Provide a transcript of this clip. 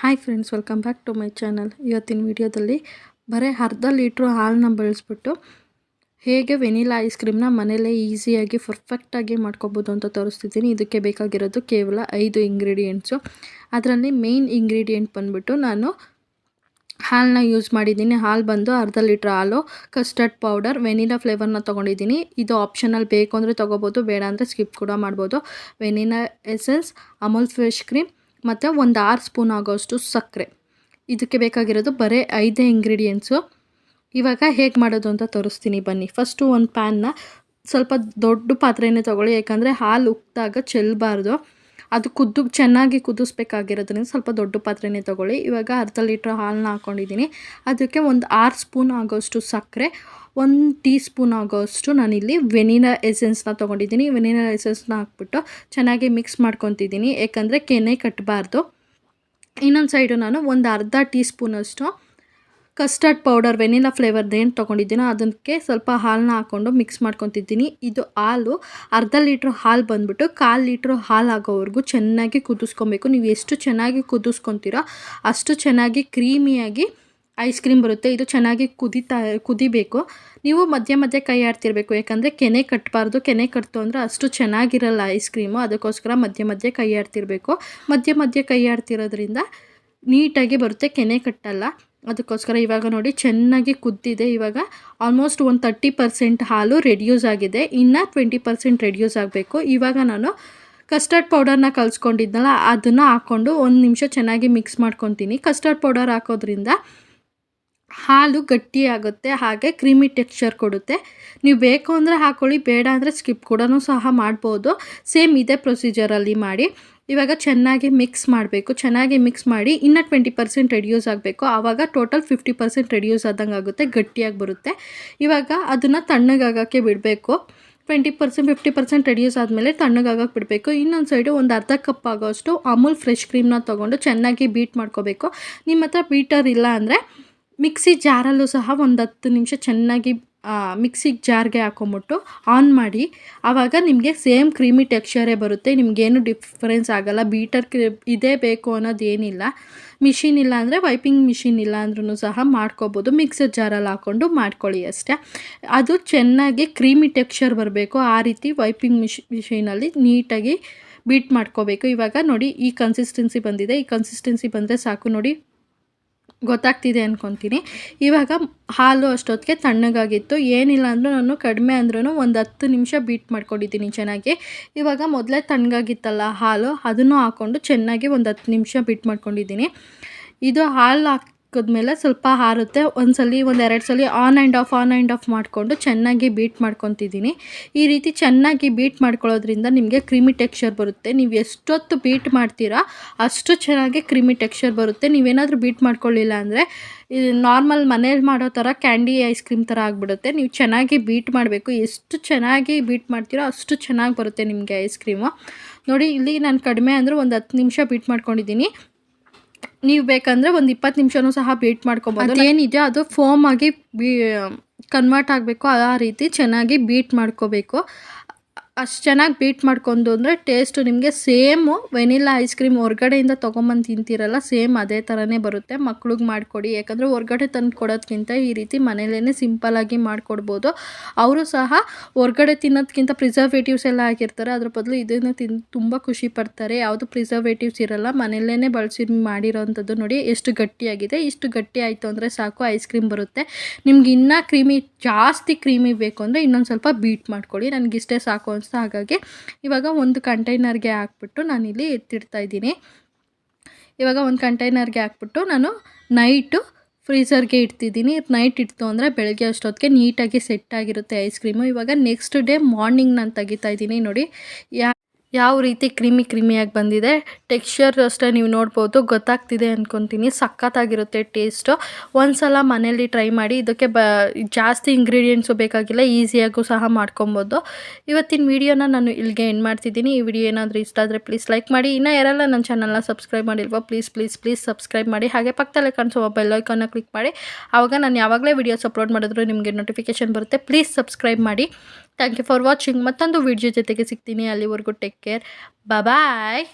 Hi friends welcome back to my channel ಇವತ್ತಿನ ವಿಡಿಯೋದಲ್ಲಿ ಬರೀ ಅರ್ಧ ಲೀಟ್ರು ಹಾಲನ್ನ ಬಳಸ್ಬಿಟ್ಟು ಹೇಗೆ ವೆನಿಲಾ ಐಸ್ ಕ್ರೀಮ್ನ ಮನೇಲೇ ಈಸಿಯಾಗಿ ಪರ್ಫೆಕ್ಟಾಗಿ ಮಾಡ್ಕೊಬೋದು ಅಂತ ತೋರಿಸ್ತಿದ್ದೀನಿ. ಇದಕ್ಕೆ ಬೇಕಾಗಿರೋದು ಕೇವಲ ಐದು ಇಂಗ್ರೀಡಿಯೆಂಟ್ಸು ಅದರಲ್ಲಿ ಮೇಯ್ನ್ ಇಂಗ್ರೀಡಿಯೆಂಟ್ ಬಂದುಬಿಟ್ಟು ನಾನು ಹಾಲನ್ನ ಯೂಸ್ ಮಾಡಿದ್ದೀನಿ. ಹಾಲು ಬಂದು ಅರ್ಧ ಲೀಟ್ರ್ ಹಾಲು ಕಸ್ಟರ್ಡ್ ಪೌಡರ್ ವೆನಿಲಾ ಫ್ಲೇವರ್ನ ತೊಗೊಂಡಿದ್ದೀನಿ. ಇದು ಆಪ್ಷನಲ್ ಬೇಕು ಅಂದರೆ ತೊಗೋಬೋದು, ಬೇಡ ಅಂದರೆ ಸ್ಕಿಪ್ ಕೂಡ ಮಾಡ್ಬೋದು. Vanilla essence Amul fresh cream ಮತ್ತು ಒಂದು ಆರು ಸ್ಪೂನ್ ಆಗೋಷ್ಟು ಸಕ್ಕರೆ. ಇದಕ್ಕೆ ಬೇಕಾಗಿರೋದು ಬರೀ ಐದೇ ಇಂಗ್ರೀಡಿಯೆಂಟ್ಸು ಇವಾಗ ಹೇಗೆ ಮಾಡೋದು ಅಂತ ತೋರಿಸ್ತೀನಿ ಬನ್ನಿ. ಫಸ್ಟು ಒಂದು ಪ್ಯಾನ್ನ ಸ್ವಲ್ಪ ದೊಡ್ಡ ಪಾತ್ರೆನೇ ತೊಗೊಳ್ಳಿ. ಯಾಕಂದರೆ ಹಾಲು ಉಕ್ಕಿದಾಗ ಚೆಲ್ಲಬಾರ್ದು ಅದು ಕುದ್ದು ಚೆನ್ನಾಗಿ ಕುದಿಸ್ಬೇಕಾಗಿರೋದ್ರಿಂದ ಸ್ವಲ್ಪ ದೊಡ್ಡ ಪಾತ್ರೆನೇ ತೊಗೊಳ್ಳಿ. ಇವಾಗ ಅರ್ಧ ಲೀಟ್ರ್ ಹಾಲನ್ನ ಹಾಕ್ಕೊಂಡಿದ್ದೀನಿ ಅದಕ್ಕೆ ಒಂದು ಆರು ಸ್ಪೂನ್ ಆಗೋಷ್ಟು ಸಕ್ಕರೆ, ಒಂದು ಟೀ ಸ್ಪೂನ್ ಆಗೋಷ್ಟು ನಾನಿಲ್ಲಿ ವೆನಿಲಾ ಎಸೆನ್ಸ್ನ ತೊಗೊಂಡಿದ್ದೀನಿ. ವೆನಿಲಾ ಎಸೆನ್ಸ್ನ ಹಾಕ್ಬಿಟ್ಟು ಚೆನ್ನಾಗಿ ಮಿಕ್ಸ್ ಮಾಡ್ಕೊತಿದ್ದೀನಿ. ಯಾಕಂದರೆ ಕೆನೆ ಕಟ್ಟಬಾರ್ದು ಇನ್ನೊಂದು ಸೈಡು ನಾನು ಒಂದು ಅರ್ಧ ಟೀ ಸ್ಪೂನಷ್ಟು ಕಸ್ಟರ್ಡ್ ಪೌಡರ್ ವೆನಿಲಾ ಫ್ಲೇವರ್ದು ಏನು ತೊಗೊಂಡಿದ್ದೀನೋ ಅದಕ್ಕೆ ಸ್ವಲ್ಪ ಹಾಲನ್ನ ಹಾಕ್ಕೊಂಡು ಮಿಕ್ಸ್ ಮಾಡ್ಕೊತಿದ್ದೀನಿ. ಇದು ಹಾಲು, ಅರ್ಧ ಲೀಟ್ರ್ ಹಾಲು ಬಂದುಬಿಟ್ಟು ಕಾಲು ಲೀಟ್ರ್ ಹಾಲು ಆಗೋವರೆಗೂ ಚೆನ್ನಾಗಿ ಕುದಿಸ್ಕೊಬೇಕು. ನೀವು ಎಷ್ಟು ಚೆನ್ನಾಗಿ ಕುದಿಸ್ಕೊತೀರೋ ಅಷ್ಟು ಚೆನ್ನಾಗಿ ಕ್ರೀಮಿಯಾಗಿ ಐಸ್ ಕ್ರೀಮ್ ಬರುತ್ತೆ. ಇದು ಚೆನ್ನಾಗಿ ಕುದಿತಾ, ಕುದಿಬೇಕು. ನೀವು ಮಧ್ಯೆ ಮಧ್ಯೆ ಕೈ ಆಡ್ತಿರ್ಬೇಕು. ಯಾಕಂದರೆ ಕೆನೆ ಕಟ್ಟಬಾರ್ದು ಕೆನೆ ಕಟ್ತು ಅಂದರೆ ಅಷ್ಟು ಚೆನ್ನಾಗಿರಲ್ಲ ಐಸ್ ಕ್ರೀಮು. ಅದಕ್ಕೋಸ್ಕರ ಮಧ್ಯ ಮಧ್ಯೆ ಕೈ ಆಡ್ತಿರಬೇಕು. ಮಧ್ಯೆ ಮಧ್ಯೆ ಕೈ ಆಡ್ತಿರೋದ್ರಿಂದ ನೀಟಾಗಿ ಬರುತ್ತೆ. ಕೆನೆ ಕಟ್ಟಲ್ಲ. ಅದಕ್ಕೋಸ್ಕರ ಇವಾಗ ನೋಡಿ ಚೆನ್ನಾಗಿ ಕುದ್ದಿದೆ. ಇವಾಗ ಆಲ್ಮೋಸ್ಟ್ ಒಂದು ತರ್ಟಿ ಪರ್ಸೆಂಟ್ ಹಾಲು ರೆಡ್ಯೂಸ್ ಆಗಿದೆ. ಇನ್ನು ಟ್ವೆಂಟಿ ಪರ್ಸೆಂಟ್ ರೆಡ್ಯೂಸ್ ಆಗಬೇಕು. ಇವಾಗ ನಾನು ಕಸ್ಟರ್ಡ್ ಪೌಡರ್ನ ಕಲಿಸ್ಕೊಂಡಿದ್ನಲ್ಲ, ಅದನ್ನು ಹಾಕ್ಕೊಂಡು ಒಂದು ನಿಮಿಷ ಚೆನ್ನಾಗಿ ಮಿಕ್ಸ್ ಮಾಡ್ಕೊತೀನಿ. ಕಸ್ಟರ್ಡ್ ಪೌಡರ್ ಹಾಕೋದ್ರಿಂದ ಹಾಲು ಗಟ್ಟಿಯಾಗುತ್ತೆ ಹಾಗೆ ಕ್ರೀಮಿ ಟೆಕ್ಸ್ಚರ್ ಕೊಡುತ್ತೆ. ನೀವು ಬೇಕು ಅಂದರೆ ಹಾಕ್ಕೊಳ್ಳಿ ಬೇಡ ಅಂದರೆ ಸ್ಕಿಪ್ ಕೂಡ ಸಹ ಮಾಡ್ಬೋದು. ಸೇಮ್ ಇದೇ ಪ್ರೊಸೀಜರಲ್ಲಿ ಮಾಡಿ. ಇವಾಗ ಚೆನ್ನಾಗಿ ಮಿಕ್ಸ್ ಮಾಡಬೇಕು. ಚೆನ್ನಾಗಿ ಮಿಕ್ಸ್ ಮಾಡಿ ಇನ್ನೂ ಟ್ವೆಂಟಿ ಪರ್ಸೆಂಟ್ ರೆಡ್ಯೂಸ್ ಆಗಬೇಕು. ಆವಾಗ ಟೋಟಲ್ ಫಿಫ್ಟಿ ಪರ್ಸೆಂಟ್ ರೆಡ್ಯೂಸ್ ಆದಂಗೆ ಆಗುತ್ತೆ, ಗಟ್ಟಿಯಾಗಿ ಬರುತ್ತೆ. ಇವಾಗ ಅದನ್ನು ತಣ್ಣಗಾಗೋಕ್ಕೆ ಬಿಡಬೇಕು. Twenty percent, fifty percent reduce ಆದಮೇಲೆ ತಣ್ಣಗಾಗಕ್ಕೆ ಬಿಡಬೇಕು. ಇನ್ನೊಂದು ಸೈಡು ಒಂದು ಅರ್ಧ ಕಪ್ ಆಗೋಷ್ಟು ಅಮೂಲ್ ಫ್ರೆಶ್ ಕ್ರೀಮ್ನ ತೊಗೊಂಡು ಚೆನ್ನಾಗಿ ಬೀಟ್ ಮಾಡ್ಕೋಬೇಕು. ನಿಮ್ಮ ಹತ್ರ ಬೀಟರ್ ಇಲ್ಲ ಅಂದರೆ ಮಿಕ್ಸಿ ಜಾರಲ್ಲೂ ಸಹ ಒಂದು ಹತ್ತು ನಿಮಿಷ ಚೆನ್ನಾಗಿ ಮಿಕ್ಸಿಗೆ ಜಾರ್ಗೆ ಹಾಕೊಂಬಿಟ್ಟು ಆನ್ ಮಾಡಿ, ಆವಾಗ ನಿಮಗೆ ಸೇಮ್ ಕ್ರೀಮಿ ಟೆಕ್ಸ್ಚರೇ ಬರುತ್ತೆ, ನಿಮಗೇನು ಡಿಫ್ರೆನ್ಸ್ ಆಗೋಲ್ಲ ಬೀಟರ್ ಕ್ರಿ, ಇದೇ ಬೇಕು ಅನ್ನೋದೇನಿಲ್ಲ ಮಿಷಿನ್ ಇಲ್ಲ ಅಂದರೆ ವೈಪಿಂಗ್ ಮಿಷಿನ್ ಇಲ್ಲ ಅಂದ್ರೂ ಸಹ ಮಾಡ್ಕೋಬೋದು ಮಿಕ್ಸರ್ ಜಾರಲ್ಲಿ ಹಾಕ್ಕೊಂಡು ಮಾಡ್ಕೊಳ್ಳಿ ಅಷ್ಟೇ. ಅದು ಚೆನ್ನಾಗಿ ಕ್ರೀಮಿ ಟೆಕ್ಸ್ಚರ್ ಬರಬೇಕು, ಆ ರೀತಿ ವೈಪಿಂಗ್ ಮಿಷಿ ಮಿಷಿನಲ್ಲಿ ನೀಟಾಗಿ ಬೀಟ್ ಮಾಡ್ಕೋಬೇಕು. ಇವಾಗ ನೋಡಿ, ಈ ಕನ್ಸಿಸ್ಟೆನ್ಸಿ ಬಂದಿದೆ, ಈ ಕನ್ಸಿಸ್ಟೆನ್ಸಿ ಬಂದರೆ ಸಾಕು ನೋಡಿ. ಗೊತ್ತಾಗ್ತಿದೆ ಅಂದ್ಕೊತೀನಿ ಇವಾಗ ಹಾಲು ಅಷ್ಟೊತ್ತಿಗೆ ತಣ್ಣಗಾಗಿತ್ತು. ಏನಿಲ್ಲ ಅಂದರೂ ನಾನು ಕಡಿಮೆ ಅಂದ್ರೂ ಒಂದು ಹತ್ತು ನಿಮಿಷ ಬೀಟ್ ಮಾಡ್ಕೊಂಡಿದ್ದೀನಿ ಚೆನ್ನಾಗಿ. ಇವಾಗ ಮೊದಲೇ ತಣ್ಣಗಾಗಿತ್ತಲ್ಲ ಹಾಲು, ಅದನ್ನು ಹಾಕ್ಕೊಂಡು ಚೆನ್ನಾಗಿ ಒಂದು ಹತ್ತು ನಿಮಿಷ ಬೀಟ್ ಮಾಡ್ಕೊಂಡಿದ್ದೀನಿ. ಇದು ಹಾಲು ಹಾಕಿ ಹಾಕಿದ್ಮೇಲೆ ಸ್ವಲ್ಪ ಹಾರುತ್ತೆ. ಒಂದ್ಸಲಿ ಒಂದು ಎರಡು ಸಲ on and off on and off ಮಾಡಿಕೊಂಡು ಚೆನ್ನಾಗಿ ಬೀಟ್ ಮಾಡ್ಕೊತಿದ್ದೀನಿ. ಈ ರೀತಿ ಚೆನ್ನಾಗಿ ಬೀಟ್ ಮಾಡ್ಕೊಳ್ಳೋದ್ರಿಂದ ನಿಮಗೆ ಕ್ರಿಮಿ ಟೆಕ್ಸ್ಚರ್ ಬರುತ್ತೆ. ನೀವು ಎಷ್ಟೊತ್ತು ಬೀಟ್ ಮಾಡ್ತೀರಾ, ಅಷ್ಟು ಚೆನ್ನಾಗಿ ಕ್ರಿಮಿ ಟೆಕ್ಸ್ಚರ್ ಬರುತ್ತೆ. ನೀವೇನಾದರೂ ಬೀಟ್ ಮಾಡ್ಕೊಳ್ಳಿಲ್ಲ ಅಂದರೆ ಇದು ನಾರ್ಮಲ್ ಮನೇಲಿ ಮಾಡೋ ಥರ ಕ್ಯಾಂಡಿ ಐಸ್ ಕ್ರೀಮ್ ಥರ ಆಗಿಬಿಡುತ್ತೆ. ನೀವು ಚೆನ್ನಾಗಿ ಬೀಟ್ ಮಾಡಬೇಕು. ಎಷ್ಟು ಚೆನ್ನಾಗಿ ಬೀಟ್ ಮಾಡ್ತೀರೋ ಅಷ್ಟು ಚೆನ್ನಾಗಿ ಬರುತ್ತೆ ನಿಮಗೆ ಐಸ್ ಕ್ರೀಮು ನೋಡಿ, ಇಲ್ಲಿ ನಾನು ಕಡಿಮೆ ಅಂದರೆ ಒಂದು ಹತ್ತು ನಿಮಿಷ ಬೀಟ್ ಮಾಡ್ಕೊಂಡಿದ್ದೀನಿ. ನೀವು ಬೇಕಂದ್ರೆ ಒಂದು ಇಪ್ಪತ್ತು ನಿಮಿಷನೂ ಸಹ ಬೀಟ್ ಮಾಡ್ಕೊಬೋದು. ಏನಿದೆ ಅದು ಫೋಮ್ ಆಗಿ ಬೀ ಕನ್ವರ್ಟ್ ಆಗಬೇಕು ಆ ರೀತಿ ಚೆನ್ನಾಗಿ ಬೀಟ್ ಮಾಡ್ಕೋಬೇಕು. ಅಷ್ಟು ಚೆನ್ನಾಗಿ ಬೀಟ್ ಮಾಡ್ಕೊಂಡು ಅಂದರೆ ಟೇಸ್ಟು ನಿಮಗೆ ಸೇಮು ವೆನಿಲಾ ಐಸ್ ಕ್ರೀಮ್ ಹೊರ್ಗಡೆಯಿಂದ ತೊಗೊಂಬಂದು ತಿಂತೀರಲ್ಲ ಸೇಮ್ ಅದೇ ಥರನೇ ಬರುತ್ತೆ. ಮಕ್ಳಿಗೆ ಮಾಡಿಕೊಡಿ. ಯಾಕಂದರೆ ಹೊರ್ಗಡೆ ತಂದು ಕೊಡೋದಕ್ಕಿಂತ ಈ ರೀತಿ ಮನೇಲೇ ಸಿಂಪಲಾಗಿ ಮಾಡಿಕೊಡ್ಬೋದು. ಅವರು ಸಹ ಹೊರ್ಗಡೆ ತಿನ್ನೋದಕ್ಕಿಂತ ಪ್ರಿಸರ್ವೇಟಿವ್ಸ್ ಎಲ್ಲ ಹಾಕಿರ್ತಾರೆ. ಅದ್ರ ಬದಲು ಇದನ್ನು ತಿನ್ ತುಂಬ ಖುಷಿ ಪಡ್ತಾರೆ. ಯಾವುದು ಪ್ರಿಸರ್ವೇಟಿವ್ಸ್ ಇರಲ್ಲ ಮನೆಯಲ್ಲೇ ಬಳಸಿ ಮಾಡಿರೋವಂಥದ್ದು ನೋಡಿ ಎಷ್ಟು ಗಟ್ಟಿಯಾಗಿದೆ. ಇಷ್ಟು ಗಟ್ಟಿ ಆಯಿತು ಅಂದರೆ ಸಾಕು ಐಸ್ ಕ್ರೀಮ್ ಬರುತ್ತೆ. ನಿಮ್ಗೆ ಇನ್ನೂ ಕ್ರೀಮಿ ಜಾಸ್ತಿ ಕ್ರೀಮಿ ಬೇಕು ಅಂದರೆ ಇನ್ನೊಂದು ಸ್ವಲ್ಪ ಬೀಟ್ ಮಾಡ್ಕೊಳ್ಳಿ. ನನಗಿಷ್ಟೇ ಸಾಕು ಅನಿಸ್ತು ಹಾಗಾಗಿ ಇವಾಗ ಒಂದು ಕಂಟೈನರ್ಗೆ ಹಾಕ್ಬಿಟ್ಟು ನಾನಿಲ್ಲಿ ಎತ್ತಿಡ್ತಾ ಇದ್ದೀನಿ. ಇವಾಗ ಒಂದು ಕಂಟೈನರ್ಗೆ ಹಾಕ್ಬಿಟ್ಟು ನಾನು ನೈಟು ಫ್ರೀಸರ್ಗೆ ಇಡ್ತಿದ್ದೀನಿ. ನೈಟ್ ಇಡ್ತು ಅಂದರೆ ಬೆಳಗ್ಗೆ ಅಷ್ಟೊತ್ತಿಗೆ ನೀಟಾಗಿ ಸೆಟ್ ಆಗಿರುತ್ತೆ ಐಸ್ ಕ್ರೀಮು. ಇವಾಗ ನೆಕ್ಸ್ಟ್ ಡೇ ಮಾರ್ನಿಂಗ್ ನಾನು ತೆಗಿತಾ ಇದ್ದೀನಿ ನೋಡಿ. ಯಾ ಯಾವ ರೀತಿ ಕ್ರಿಮಿ ಕ್ರಿಮಿಯಾಗಿ ಬಂದಿದೆ. ಟೆಕ್ಸ್ಚರ್ ಅಷ್ಟೇ ನೀವು ನೋಡ್ಬೋದು. ಗೊತ್ತಾಗ್ತಿದೆ ಅಂದ್ಕೊತೀನಿ ಸಖತ್ತಾಗಿರುತ್ತೆ ಟೇಸ್ಟು ಒಂದು ಸಲ ಮನೇಲಿ ಟ್ರೈ ಮಾಡಿ ಇದಕ್ಕೆ ಬ, ಜಾಸ್ತಿ ಇಂಗ್ರೀಡಿಯೆಂಟ್ಸು ಬೇಕಾಗಿಲ್ಲ ಈಸಿಯಾಗೂ ಸಹ ಮಾಡ್ಕೊಬೋದು. ಇವತ್ತಿನ ವೀಡಿಯೋನ ನಾನು ಇಲ್ಲಿಗೆ ಎಂಡ್ ಮಾಡ್ತಿದ್ದೀನಿ. ಈ ವಿಡಿಯೋ ಏನಾದರೂ ಇಷ್ಟ ಆದರೆ ಪ್ಲೀಸ್ ಲೈಕ್ ಮಾಡಿ. ಇನ್ನೂ ಯಾರೆಲ್ಲ ನನ್ನ ಚಾನಲ್ನ ಸಬ್ಸ್ಕ್ರೈಬ್ ಮಾಡಿಲ್ವೋ ಪ್ಲೀಸ್ ಪ್ಲೀಸ್ ಪ್ಲೀಸ್ ಸಬ್ಸ್ಕ್ರೈಬ್ ಮಾಡಿ. ಹಾಗೆ ಪಕ್ಕದಲ್ಲೇ ಕಾಣಿಸುವ ಬೆಲ್ಲೈಕನ್ನ ಕ್ಲಿಕ್ ಮಾಡಿ. ಆವಾಗ ನಾನು ಯಾವಾಗಲೇ ವೀಡಿಯೋಸ್ ಅಪ್ಲೋಡ್ ಮಾಡಿದ್ರು ನಿಮಗೆ ನೋಟಿಫಿಕೇಶನ್ ಬರುತ್ತೆ. ಪ್ಲೀಸ್ ಸಬ್ಸ್ಕ್ರೈಬ್ ಮಾಡಿ. ಥ್ಯಾಂಕ್ ಯು ಫಾರ್ ವಾಚಿಂಗ್ ಮತ್ತೊಂದು ವಿಡಿಯೋ ಜೊತೆಗೆ ಸಿಗ್ತೀನಿ. ಅಲ್ಲಿವರೆಗೂ ಟೇಕ್ ಕೇರ್ ಬಾಯ್